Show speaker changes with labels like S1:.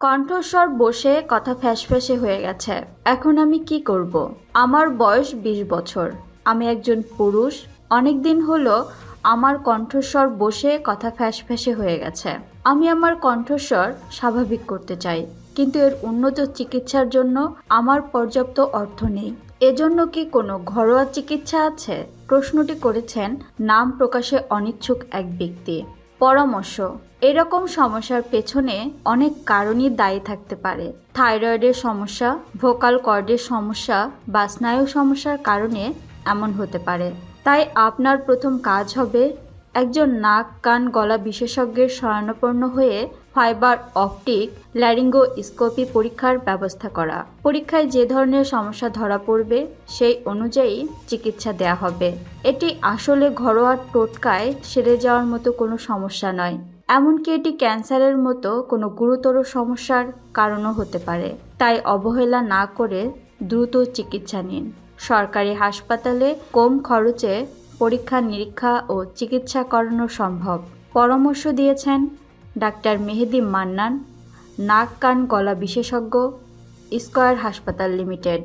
S1: কণ্ঠস্বর বসে, কথা ফ্যাসফ্যাসে হয়ে গেছে। এখন আমি কি করব? আমার বয়স বিশ বছর। আমি একজন পুরুষ। অনেক দিন হলো আমার কণ্ঠস্বর বসে, কথা ফ্যাসফ্যাসে হয়ে গেছে। আমি আমার কণ্ঠস্বর স্বাভাবিক করতে চাই। কিন্তু এর উন্নত চিকিৎসার জন্য আমার পর্যাপ্ত অর্থ নেই। এজন্য কি কোনো ঘরোয়া চিকিৎসা আছে? প্রশ্নটি করেছেন নাম প্রকাশে অনিচ্ছুক এক ব্যক্তি। পরামর্শ। এরকম সমস্যার পেছনে অনেক কারণই দায়ী থাকতে পারে। থাইরয়েডের সমস্যা, ভোকাল কর্ডের সমস্যা বা স্নায়ু সমস্যার কারণে এমন হতে পারে। তাই আপনার প্রথম কাজ হবে একজন নাক, কান, গলা বিশেষজ্ঞের শরণাপন্ন হয়ে ফাইবার অপটিক ল্যারিঙ্গোস্কোপি পরীক্ষার ব্যবস্থা করা। পরীক্ষায় যে ধরনের সমস্যা ধরা পড়বে, সেই অনুযায়ী চিকিৎসা দেয়া হবে। এটি আসলে ঘরোয়া টোটকায় সেরে যাওয়ার মতো কোনো সমস্যা নয়। এমনকি এটি ক্যান্সারের মতো কোনো গুরুতর সমস্যার কারণও হতে পারে। তাই অবহেলা না করে দ্রুত চিকিৎসা নিন। সরকারি হাসপাতালে কম খরচে পরীক্ষা, নিরীক্ষা ও চিকিৎসা করানো সম্ভব। পরামর্শ দিয়েছেন ডাক্তার মেহেদি মান্নান নাক কান গলা বিশেষজ্ঞ, স্কয়ার হাসপাতাল লিমিটেড।